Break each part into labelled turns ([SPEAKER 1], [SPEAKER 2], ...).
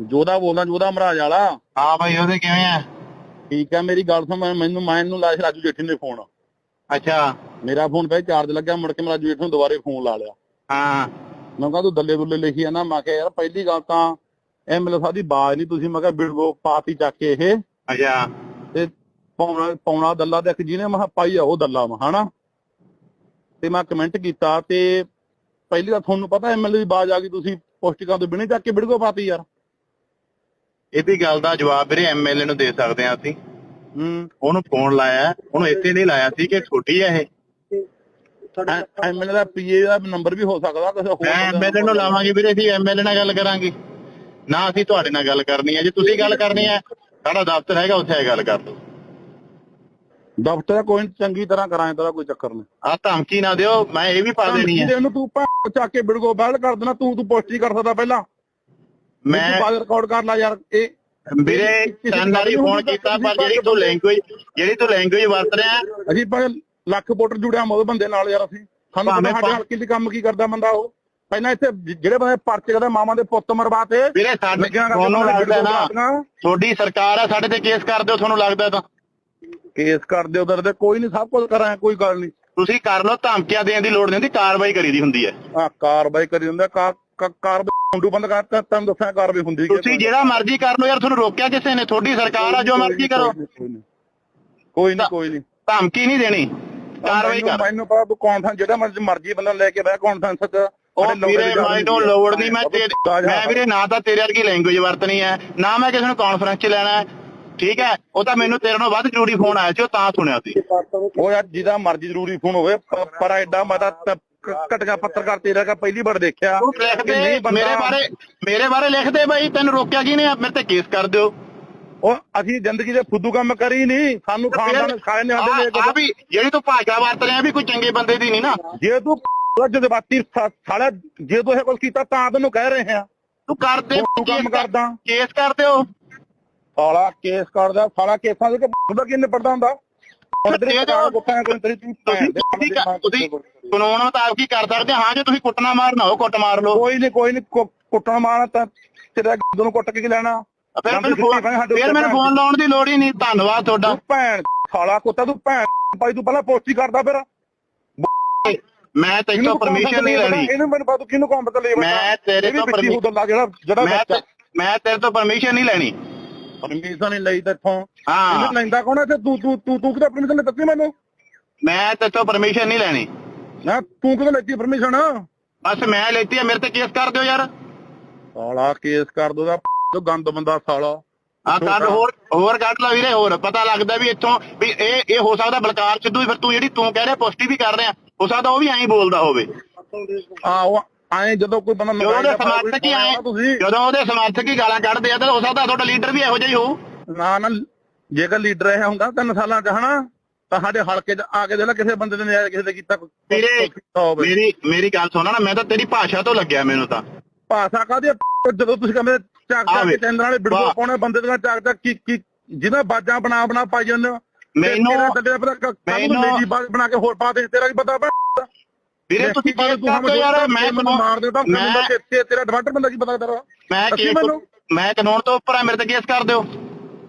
[SPEAKER 1] ਜੋਦਾ ਬੋਲਦਾ ਜੋਦਾ ਮਹਾਰਾਜ ਵਾਲਾ।
[SPEAKER 2] ਹਾਂ ਬਾਈ ਉਹਦੇ ਕਿਵੇਂ ਆ?
[SPEAKER 1] ਠੀਕ ਆ ਮੇਰੀ ਗੱਲ ਸੁਣ ਮੈਂ- ਮੈਨੂੰ ਮੈਂ ਇਹਨੂੰ ਲਾਇਆ ਸੀ ਰਾਜੂ ਜੇਠੀ ਨੇ ਫੋਨ।
[SPEAKER 2] ਅੱਛਾ।
[SPEAKER 1] ਮੇਰਾ ਫੋਨ ਪਏ ਚਾਰਜ ਲੱਗਿਆ ਮੁੜ ਕੇ ਮੈਂ ਰਾਜੂ ਜੇਠੀ ਨੂੰ ਦੁਬਾਰੇ ਫੋਨ ਲਾ ਲਿਆ।
[SPEAKER 2] ਹਾਂ।
[SPEAKER 1] ਮੈਂ ਕਿਹਾ ਤੂੰ ਦੱਲੇ ਦੁੱਲੇ ਲਿਖੀ ਆ ਨਾ ਮੈਂ ਕਿਹਾ ਯਾਰ ਪਹਿਲੀ ਗੱਲ ਤਾਂ ਐਮਐਲਏ ਸਾਹਿਬ ਦੀ ਬਾਜ਼ ਨਹੀਂ ਤੁਸੀਂ ਮੈਂ ਕਿਹਾ ਬਿਲਗੋ ਪਾਤੀ ਚੱਕ ਕੇ ਇਹ।
[SPEAKER 2] ਅੱਛਾ।
[SPEAKER 1] ਤੇ ਪੌਣਾ ਪੌਣਾ ਦੱਲਾ ਤੇ ਇੱਕ ਜਿਹਨੇ ਮਹਾ ਪਾਈ ਆ ਉਹ ਦੱਲਾ ਵਾ ਹਨਾ? ਤੇ ਮੈਂ ਕਮੈਂਟ ਕੀਤਾ ਤੇ ਪਹਿਲੀ ਤਾਂ ਤੁਹਾਨੂੰ ਪਤਾ ਐਮਐਲਏ ਦੀ ਬਾਜ਼ ਆ ਗਈ ਤੁਸੀਂ ਪੋਸਟਿਕਾਂ ਤੋਂ ਬਿਨੇ ਚੱਕ ਕੇ ਬਿਲਗੋ ਪਾਤੀ ਯਾਰ।
[SPEAKER 2] ਇਹਦੀ ਗੱਲ ਦਾ ਜਵਾਬ ਵੀਰੇ ਐਮਐਲਏ ਨੂੰ ਦੇ ਸਕਦੇ ਆ ਅਸੀਂ।
[SPEAKER 1] ਹੂੰ।
[SPEAKER 2] ਉਹਨੂੰ ਫੋਨ ਲਾਇਆ ਉਹਨੂੰ ਇੱਥੇ ਨਹੀਂ ਲਾਇਆ ਸੀ ਕਿ ਛੋਟੀ ਆ ਇਹ।
[SPEAKER 1] ਐਮਐਲਏ ਦਾ ਪੀਏ ਦਾ ਨੰਬਰ ਵੀ ਹੋ ਸਕਦਾ ਕਿਸੇ ਹੋਰ
[SPEAKER 2] ਮੈਂ ਐਮਐਲਏ ਨੂੰ ਲਾਵਾਂਗੇ ਵੀਰੇ ਅਸੀਂ ਐਮਐਲਏ ਨਾਲ ਗੱਲ ਕਰਾਂਗੇ। ਨਾ ਅਸੀਂ ਤੁਹਾਡੇ ਨਾਲ ਗੱਲ ਕਰਨੀ ਹੈ ਜੇ ਤੁਸੀਂ ਗੱਲ ਕਰਨੀ ਹੈ ਸਾਡਾ ਦਫ਼ਤਰ ਹੈਗਾ ਉੱਥੇ ਆ ਗੱਲ ਕਰ ਲਓ।
[SPEAKER 1] ਦਫ਼ਤਰ ਕੋਈ ਚੰਗੀ ਤਰ੍ਹਾਂ ਕਰਾਂ ਤੇਰਾ ਕੋਈ ਚੱਕਰ ਨਹੀਂ
[SPEAKER 2] ਆ ਧਮਕੀ ਨਾ ਦਿਓ ਮੈਂ ਇਹ ਵੀ ਪਾ ਦੇਣੀ ਹੈ।
[SPEAKER 1] ਇਹਨੂੰ ਤੂੰ ਚੱਕ ਕੇ ਬਿਲਗੋ ਬੈਲ ਕਰ ਦੇਣਾ ਤੂੰ ਤੂੰ ਪੋਸਟ ਹੀ ਕਰ ਸਕਦਾ ਪਹਿਲਾਂ।
[SPEAKER 2] ਮੈਂ
[SPEAKER 1] ਬਾਅਦ ਰਿਕਾਰਡ ਕਰ ਲੈ ਯਾਰ ਇਹ
[SPEAKER 2] ਵੀਰੇ ਤਿੰਨ ਵਾਰੀ ਫੋਨ ਕੀਤਾ ਪਰ ਜਿਹੜੀ ਤੂੰ ਲੈਂਗੁਏਜ ਜਿਹੜੀ ਤੂੰ ਲੈਂਗੁਏਜ ਵਰਤ ਰਿਹਾ
[SPEAKER 1] ਅਸੀਂ ਭਾਵੇਂ ਲੱਖ ਵੋਟਰ ਜੁੜਿਆ ਮੋਦ ਬੰਦੇ ਨਾਲ ਯਾਰ ਅਸੀਂ। ਸਾਨੂੰ ਪਤਾ ਸਾਡੇ ਹਲਕੇ ਦੀ ਕੰਮ ਕੀ ਕਰਦਾ ਬੰਦਾ ਉਹ। ਪਹਿਲਾਂ ਇੱਥੇ ਜਿਹੜੇ ਬੰਦੇ ਪਰਚੇ ਕਰਦੇ ਮਾਮਾ ਦੇ ਪੁੱਤ ਮਰਵਾਤੇ।
[SPEAKER 2] ਵੀਰੇ ਸਾਡੇ ਤੁਹਾਨੂੰ ਲੱਗਦਾ ਨਾ ਤੁਹਾਡੀ ਸਰਕਾਰ ਆ ਸਾਡੇ ਤੇ ਕੇਸ ਕਰ ਦਿਓ ਤੁਹਾਨੂੰ ਲੱਗਦਾ ਤਾਂ।
[SPEAKER 1] ਕੇਸ ਕਰਦੇ ਉਧਰ ਤੇ ਕੋਈ ਨਹੀਂ ਸਭ ਕੁਝ ਕਰਾਂ ਕੋਈ ਗੱਲ ਨਹੀਂ
[SPEAKER 2] ਤੁਸੀਂ ਕਰ ਲਓ ਧਮਕੀਆਂ ਦੇਣ ਦੀ ਲੋੜ ਨਹੀਂ ਹੁੰਦੀ ਕਾਰਵਾਈ ਕਰੀਦੀ ਹੁੰਦੀ ਹੈ।
[SPEAKER 1] ਆ ਕਾਰਵਾਈ ਕਰੀ ਕਾ- ਕਾਰਵਾਈ ਮੁੰਡੂ ਬੰਦ ਕਰਤਾ ਤੁਹਾਨੂੰ ਦੱਸਿਆ ਕਾਰਵਾਈ ਹੁੰਦੀ ਕੀ।
[SPEAKER 2] ਤੁਸੀਂ ਜਿਹੜਾ ਮਰਜ਼ੀ ਕਰ ਲਓ ਯਾਰ ਤੁਹਾਨੂੰ ਰੋਕਿਆ ਕਿਸੇ ਨੇ ਤੁਹਾਡੀ ਸਰਕਾਰ ਆ ਜੋ ਮਰਜ਼ੀ ਕਰੋ।
[SPEAKER 1] ਕੋਈ ਨਹੀਂ ਕੋਈ ਨਹੀਂ
[SPEAKER 2] ਧਮਕੀ ਨਹੀਂ ਦੇਣੀ ਕਾਰਵਾਈ
[SPEAKER 1] ਮੈਨੂੰ-
[SPEAKER 2] ਕਰ।
[SPEAKER 1] ਮੈਨੂੰ ਪਤਾ ਤੂੰ ਕੌਨਫਰੰਸ ਜਿਹੜਾ ਮਰਜ਼ੀ ਮਰਜ਼ੀ ਬੰਦਾ ਲੈ ਕੇ ਬਹਿ ਕੌਨਫਰੰਸ ਚ
[SPEAKER 2] ਉਹ
[SPEAKER 1] ਸਾਡੇ ਲੋਕਾਂ
[SPEAKER 2] ਵੀਰੇ ਮੈਨੂੰ। ਲੋੜ ਨਹੀਂ ਮੈਂ ਤੇਰੇ ਮੈਂ ਵੀਰੇ ਨਾ ਤਾਂ ਤੇਰੇ ਵਰਗੀ ਲੈਂਗੁਏਜ ਵਰਤਣੀ ਹੈ ਨਾ ਮੈਂ ਕਿਸੇ ਨੂੰ ਕਾਨਫਰੰਸ 'ਚ ਲੈਣਾ ਹੈ। ਠੀਕ ਹੈ? ਉਹ ਤਾਂ ਮੈਨੂੰ ਤੇਰੇ ਨਾਲੋਂ ਵੱਧ ਜ਼ਰੂਰੀ ਫੋਨ ਆਇਆ ਸੀ ਉਹ ਤਾਂ ਸੁਣਿਆ ਸੀ।
[SPEAKER 1] ਉਹ ਯਾਰ ਜਿਹਦਾ ਮਰਜ਼ੀ ਜ਼ਰੂਰੀ ਫੋਨ ਹੋਵੇ ਪ- ਪਰ ਐਡਾ ਮਤਾ ਘਟਗਾ ਪੱਤਰਕਾਰ ਤੇਰਾ ਕਾ ਪਹਿਲੀ ਵਾਰ ਦੇਖਿਆ
[SPEAKER 2] ਤੂੰ ਲਿਖ
[SPEAKER 1] ਕਿ
[SPEAKER 2] ਦੇ
[SPEAKER 1] ਨਹੀਂ ਬੰਦਾ-
[SPEAKER 2] ਮੇਰੇ ਬਾਰੇ ਮੇਰੇ ਬਾਰੇ ਲਿਖ ਦੇ ਬਾਈ ਤੈਨੂੰ ਰੋਕਿਆ ਕੀ ਨੇ ਮੇਰੇ ਤੇ ਕੇਸ ਕਰ ਦਿਓ
[SPEAKER 1] ਉਹ ਅਸੀਂ ਜ਼ਿੰਦਗੀ ਦੇ ਫੁੱਦੂ ਕੰਮ ਕਰੀ ਨਹੀਂ ਸਾਨੂੰ ਖਾਨਦਾਨ ਖਾਏ ਨੇ ਸਾਡੇ
[SPEAKER 2] ਆ ਆ ਵੀ ਜਿਹੜੀ ਤੂੰ ਭਾਸ਼ਾ ਵਰਤ ਰਿਹਾ ਵੀ ਕੋਈ ਚੰਗੇ ਬੰਦੇ ਦੀ ਨਹੀਂ ਨਾ
[SPEAKER 1] ਜੇ ਤੂੰ ਜਜ਼ਬਾਤੀ ਸਾ- ਸਾਲਾ ਜੇ ਤੂੰ ਇਹ ਕੁਝ ਕੀਤਾ ਤਾਂ ਤੈਨੂੰ ਕਹਿ ਰਹੇ ਆ
[SPEAKER 2] ਤੂੰ ਕਰ ਦੇ
[SPEAKER 1] ਤੂੰ ਕੰਮ ਕਰਦਾ
[SPEAKER 2] ਕੇਸ ਕਰ ਦਿਓ
[SPEAKER 1] ਸਾਲਾ ਕੇਸ ਕਰਦਾ ਸਾਲਾ ਕੇਸਾਂ ਦੇ ਕਿ ਉਹਦਾ ਕਿੰਨੇ ਪੜਦਾ ਹੁੰਦਾ ਹੁਣ ਤੇਰੀ
[SPEAKER 2] ਦੇ।
[SPEAKER 1] ਸਰਕਾਰ ਗੁੱਟਾਂ ਕੋਈ ਤੇਰੀ ਤੂੰ
[SPEAKER 2] ਤੁਸੀਂ
[SPEAKER 1] ਦੇ
[SPEAKER 2] ਤੁਸੀਂ ਤੁਸੀਂ ਕਾਨੂੰਨ ਮੁਤਾਬਕ ਹੀ ਕਰ ਸਕਦੇ? ਹਾਂ ਜੇ ਤੁਸੀਂ ਕੁੱਟਣਾ ਮਾਰਨਾ ਹੋ ਕੁੱਟ ਮਾਰ ਲਓ।
[SPEAKER 1] ਕੋਈ ਨਹੀਂ ਕੋਈ ਨਹੀਂ ਕੁੱਟਣ ਮਾਰਨਾ ਤਾਂ ਤੇਰਾ ਗੁੱਦ ਨੂੰ ਕੁੱਟ ਕੇ ਕੀ ਲੈਣਾ?
[SPEAKER 2] ਫਿਰ ਮੈਨੂੰ ਫੋਨ ਫਿਰ ਮੈਨੂੰ ਫੋਨ ਲਾਉਣ ਦੀ ਲੋੜ ਹੀ ਨਹੀਂ। ਧੰਨਵਾਦ ਤੁਹਾਡਾ।
[SPEAKER 1] ਭੈਣ ਸਾਲਾ ਕੁੱਤਾ ਤੂੰ ਭੈਣ ਭਾਈ ਤੂੰ ਪਹਿਲਾਂ ਪੋਸਟੀ ਕਰਦਾ ਫਿਰ।
[SPEAKER 2] ਮੈਂ ਤੈਨੂੰ ਪਰਮਿਸ਼ਨ ਨਹੀਂ ਲੈਣੀ
[SPEAKER 1] ਇਹਨੂੰ ਮੈਨੂੰ ਪਤਾ ਕਿਹਨੂੰ ਕੰਮ ਤੇ ਲੈ
[SPEAKER 2] ਮੈਂ ਤੇਰੇ ਤੋਂ
[SPEAKER 1] ਪਰਮਿਸ਼ਨ ਹੁੰਦਾ ਜਿਹੜਾ ਜਿਹੜਾ
[SPEAKER 2] ਮੈਂ ਮੈਂ ਤੇਰੇ ਤੋਂ ਪਰਮਿਸ਼ਨ ਨਹੀਂ ਲੈਣੀ।
[SPEAKER 1] ਪਰਮਿਸ਼ਨ ਨਹੀਂ ਲਈ ਤੇਥੋਂ
[SPEAKER 2] ਹਾਂ।
[SPEAKER 1] ਇਹਨੂੰ ਲੈਂਦਾ ਕੌਣ ਹੈ? ਤੇ ਤੂੰ ਤੂੰ ਤੂੰ ਕਿਤੇ ਪਰਮਿਸ਼ਨ ਦਿੱਤੀ ਮੈਨੂੰ?
[SPEAKER 2] ਮੈਂ ਤੇਰੇ ਤੋਂ ਪਰਮਿਸ਼ਨ ਨਹੀਂ ਲੈਣੀ।
[SPEAKER 1] ਨਾ ਤੂੰ ਕਿਤੇ ਲੈਤੀ ਪਰਮਿਸ਼ਨ
[SPEAKER 2] ਬਸ ਮੈਂ ਲੈਤੀ ਆ ਮੇਰੇ ਤੇ ਕੇਸ ਕਰ ਦਿਓ ਯਾਰ।
[SPEAKER 1] ਸਾਲਾ ਕੇਸ ਕਰ ਦੋ ਦਾ ਤੂੰ ਗੰਦ ਬੰਦਾ ਸਾਲਾ।
[SPEAKER 2] ਆ ਕੱਢ ਹੋਰ ਹੋਰ ਕੱਢ ਲੈ ਵੀਰੇ ਹੋਰ। ਪਤਾ ਲੱਗਦਾ ਵੀ ਇੱਥੋਂ ਵੀ ਇਹ ਇਹ ਹੋ ਸਕਦਾ ਬਲਕਾਰ ਸਿੱਧੂ ਫਿਰ ਤੂੰ ਜਿਹੜੀ ਤੂੰ ਕਹਿ ਰਿਹਾ ਪੁਸ਼ਟੀ ਵੀ ਕਰ ਰਿਹਾ। ਹੋ ਸਕਦਾ ਉਹ ਵੀ ਐਂ ਬੋਲਦਾ ਹੋਵੇ।
[SPEAKER 1] ਆਹੋ ਆਏ ਜਦੋਂ ਕੋਈ ਬੰਦਾ
[SPEAKER 2] ਜਦੋਂ ਉਹਦੇ ਸਮਰਥਕ ਹੀ ਆਏ ਜਦੋਂ ਉਹਦੇ ਸਮਰਥਕ ਹੀ ਗਾਲਾਂ ਕੱਢਦੇ ਆ ਤਾਂ ਹੋ ਸਕਦਾ ਤੁਹਾਡਾ ਲੀਡਰ ਵੀ ਇਹੋ ਜਿਹਾ ਹੀ ਹੋਊ।
[SPEAKER 1] ਨਾ ਨਾ ਜੇਕਰ ਲੀਡਰ ਇਹ ਹੁੰਦਾ ਤਿੰਨ ਸਾਲਾਂ ਚ ਹਨਾ? ਤਾਂ ਸਾਡੇ ਹਲਕੇ ਚ ਆ ਕੇ ਦੇ ਲੈ ਕਿਸੇ ਬੰਦੇ ਨੇ ਨਜਾਇਜ਼ ਕਿਸੇ ਦੇ ਕੀਤਾ ਕੋਈ-
[SPEAKER 2] ਵੀਰੇ
[SPEAKER 1] ਕੀਤਾ ਹੋਵੇ।
[SPEAKER 2] ਮੇਰੀ ਮੇਰੀ ਗੱਲ ਸੁਣਾ ਨਾ ਮੈਂ ਤਾਂ ਤੇਰੀ ਭਾਸ਼ਾ ਤੋਂ ਲੱਗਿਆ ਮੈਨੂੰ ਤਾਂ।
[SPEAKER 1] ਭਾਸ਼ਾ ਕਾਦੀ ਜਦੋਂ ਤੁਸੀਂ ਕਹਿੰਦੇ ਚੱਕ ਚੱਕ
[SPEAKER 2] ਆਵੇ।
[SPEAKER 1] ਕੇ ਚੰਦਰ ਵਾਲੇ
[SPEAKER 2] ਵਾਹ।
[SPEAKER 1] ਪਾਉਣੇ ਬੰਦੇ ਦੀਆਂ ਚੱਕ ਚੱਕ ਕੀ ਕੀ ਜਿਹਦਾ ਬਾਜਾਂ ਬਣਾ ਬਣਾ ਪਾਈ ਜਾਂਦੇ ਹੋ। ਤੇ
[SPEAKER 2] ਮੈਨੂੰ-
[SPEAKER 1] ਤੇਰਾ ਥੱਲੇ ਪਤਾ ਕੱਲ ਨੂੰ
[SPEAKER 2] ਮੈਨੂੰ-
[SPEAKER 1] ਮੇਰੀ ਬਾਜ ਬਣਾ ਕੇ ਹੋਰ ਪਾ ਦੇ ਤੇਰਾ ਕੀ ਪਤਾ
[SPEAKER 2] ਵੀਰੇ ਤੁਸੀਂ ਕੇਸ ਕਰ ਦਿਓ ਯਾਰ ਮੈਂ
[SPEAKER 1] ਮੈਨੂੰ ਮਾਰ ਦੇ ਤਾਂ
[SPEAKER 2] ਮੈਂ
[SPEAKER 1] ਤੇ ਤੇਰਾ ਡਿਵਾਟਰ ਬੰਦਾ ਕੀ ਪਤਾ ਤੇਰਾ
[SPEAKER 2] ਮੈਂ ਕੇਸ
[SPEAKER 1] ਮੈਨੂੰ-
[SPEAKER 2] ਮੈਂ ਕਾਨੂੰਨ ਤੋਂ ਉੱਪਰ ਆ ਮੇਰੇ ਤੇ ਕੇਸ ਕਰ ਦਿਓ।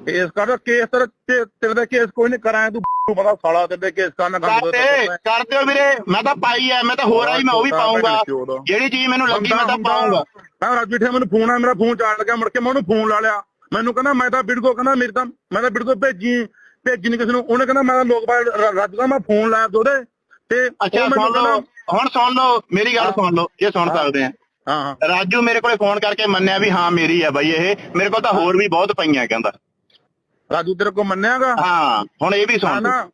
[SPEAKER 1] ਕੇਸ ਕਰ ਕੇਸ ਤੇਰੇ ਤੇ- ਤੇਰੇ ਦਾ ਕੇਸ ਕੋਈ ਨਹੀਂ ਕਰਾਂ ਤੂੰ ਨੂੰ ਪਤਾ ਸਾਲਾ ਤੇਰੇ ਕੇਸ ਕਰਨਾ
[SPEAKER 2] ਕਰ ਦੇ ਕਰ ਦਿਓ ਵੀਰੇ ਮੈਂ ਤਾਂ ਪਾਈ ਐ ਮੈਂ ਤਾਂ ਹੋਰ ਆਈ ਮੈਂ ਉਹ ਵੀ ਪਾਉਂਗਾ ਜਿਹੜੀ ਚੀਜ਼ ਮੈਨੂੰ ਲੱਗੀ ਮੈਂ ਤਾਂ ਪਾਉਂਗਾ
[SPEAKER 1] ਮੈਂ ਰਾਜੂ ਠੇ ਮੈਨੂੰ ਫੋਨ ਆ ਮੇਰਾ ਫੋਨ ਚਾੜ ਲੱਗਿਆ ਮੁੜ ਕੇ ਮੈਂ ਉਹਨੂੰ ਫੋਨ ਲਾ ਲਿਆ। ਮੈਨੂੰ ਕਹਿੰਦਾ ਮੈਂ ਤਾਂ ਬਿੜਗੋ ਕਹਿੰਦਾ ਮੇਰੀ ਤਾਂ ਮੈਂ ਤਾਂ ਬਿੜਗੋ ਭੇਜੀ ਭੇਜੀ ਨਹੀਂ ਕਿਸੇ ਨੂੰ। ਉਹਨੇ ਕਹਿੰਦਾ ਮੈਂ ਤਾਂ ਲੋਕ ਬਾਹਰ ਰਾਜੂ ਦਾ ਮੈਂ ਫੋਨ ਲਾਇਆ ਤੇ ਉਹਦੇ। ਤੇ
[SPEAKER 2] ਅੱਛਾ ਸੁਣ ਲਓ ਹੁਣ ਸੁਣ ਲਓ ਮੇਰੀ ਗੱਲ ਸੁਣ ਲਓ ਇਹ ਸੁਣ ਸਕਦੇ ਆ।
[SPEAKER 1] ਹਾਂ ਹਾਂ।
[SPEAKER 2] ਰਾਜੂ ਮੇਰੇ ਕੋਲੇ ਫੋਨ ਕਰਕੇ ਮੰਨਿਆ ਵੀ ਹਾਂ ਮੇਰੀ ਆ ਬਾਈ ਇਹ। ਮੇਰੇ ਕੋਲ ਤਾਂ ਹੋਰ ਵੀ ਬਹੁਤ ਪਈਆਂ ਕਹਿੰਦਾ।
[SPEAKER 1] ਰਾਜੂ ਤੇਰੇ ਕੋ ਮੰਨਿਆਗਾ?
[SPEAKER 2] ਹਾਂ ਹੁਣ ਇਹ ਵੀ ਸੁਣ
[SPEAKER 1] ਨਾ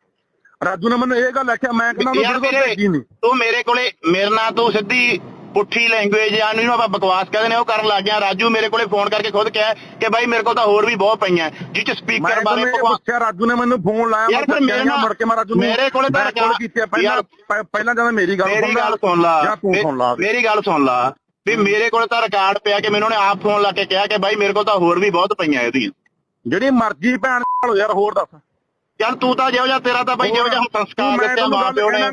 [SPEAKER 1] ਰਾਜੂ ਨੇ ਮੈਨੂੰ ਇਹ ਗੱਲ ਆਖਿਆ ਮੈਂ ਕਹਿੰਦਾ
[SPEAKER 2] ਯਾਰ
[SPEAKER 1] ਨਹੀਂ
[SPEAKER 2] ਤੂੰ ਮੇਰੇ ਕੋਲੇ ਮੇਰੇ ਨਾਲ ਤੂੰ ਸਿੱਧੀ ਪੁੱਠੀ ਲੈਂਗੁਏਜ ਜਾਂ ਜਿਹਨੂੰ ਆਪਾਂ ਬਕਵਾਸ ਕਹਿੰਦੇ ਨੇ ਉਹ ਕਰਨ ਲੱਗ ਗਿਆ। ਰਾਜੂ ਮੇਰੇ ਕੋਲੇ ਫੋਨ ਕਰਕੇ ਖੁਦ ਕਿਹਾ ਕਿ ਬਾਈ ਮੇਰੇ ਕੋਲ ਤਾਂ ਹੋਰ ਵੀ ਬਹੁਤ ਪਈਆਂ। ਜਿਹ ਚ ਸਪੀਕਰ ਬਾਰੇ
[SPEAKER 1] ਪੁੱਛਿਆ ਰਾਜੂ ਨੇ ਮੈਨੂੰ ਫੋਨ ਲਾਇਆ
[SPEAKER 2] ਯਾਰ ਫਿਰ ਮੇਰੇ ਨਾਲ-
[SPEAKER 1] ਮੁੜ ਕੇ ਮੈਂ ਰਾਜੂ ਨੂੰ
[SPEAKER 2] ਮੇਰੇ ਕੋਲੇ ਤਾਂ
[SPEAKER 1] ਕੋਲ ਕੀਤੀ ਪਹਿਲਾਂ ਪਹਿਲਾਂ ਜਦੋਂ ਮੇਰੀ ਗੱਲ
[SPEAKER 2] ਮੇਰੀ
[SPEAKER 1] ਸੁਣ ਲਾ
[SPEAKER 2] ਗੱਲ ਸੁਣ ਲਾ।
[SPEAKER 1] ਸੁਣ
[SPEAKER 2] ਮੇਰੀ ਗੱਲ ਸੁਣ ਲਾ। ਵੀ ਮੇਰੇ ਕੋਲ ਤਾਂ ਰਿਕਾਰਡ ਪਿਆ ਕਿ ਮੈਨੂੰ ਉਹਨੇ ਆਪ ਫੋਨ ਲਾ ਕੇ ਕਿਹਾ ਕਿ ਬਾਈ ਮੇਰੇ ਕੋਲ ਤਾਂ ਹੋਰ ਵੀ ਬਹੁਤ ਪਈਆਂ ਇਹਦੀਆਂ।
[SPEAKER 1] ਜਿਹੜੀ ਮਰਜ਼ੀ ਭੈਣ ਭਾਲੋ ਯਾਰ ਹੋਰ ਦੱਸ।
[SPEAKER 2] ਚੱਲ ਤੂੰ ਤਾਂ ਜਿਹੋ ਜਿਹਾ ਤੇਰਾ ਤਾਂ ਬਾਈ ਜਿਹੋ ਜਿਹਾ ਹੁਣ ਸੰਸਕਾਰ ਦਿੱਤੇ ਮਾਂ ਪਿਓ ਨੇ।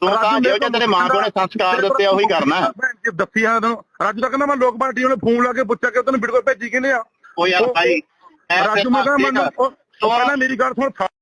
[SPEAKER 2] ਤੂੰ ਤਾਂ ਜਿਹੋ ਜਿਹਾ ਤੇਰੇ ਮਾਂ ਪਿਓ ਨੇ ਸੰਸਕਾਰ ਦਿੱਤੇ ਆ ਉਹੀ ਕਰਨਾ।
[SPEAKER 1] ਦੱਸਿਆ ਤੈਨੂੰ ਰਾਜੂ ਦਾ ਕਹਿੰਦਾ ਮੈਂ ਲੋਕ ਪਾਰਟੀ ਉਹਨੇ ਫੋਨ ਲਾ ਕੇ ਪੁੱਛਿਆ ਕਿ ਤੈਨੂੰ ਵੀਡੀਓ ਭੇਜੀ ਕਿਨੇ ਆ?
[SPEAKER 2] ਉਹ ਯਾਰ ਭਾਈ
[SPEAKER 1] ਰਾਜੂ ਮੈਂ ਕਹਿੰਦਾ ਮੈਨੂੰ ਉਹ ਪਹਿਲਾਂ ਮੇਰੀ ਗੱਲ ਸੁਣ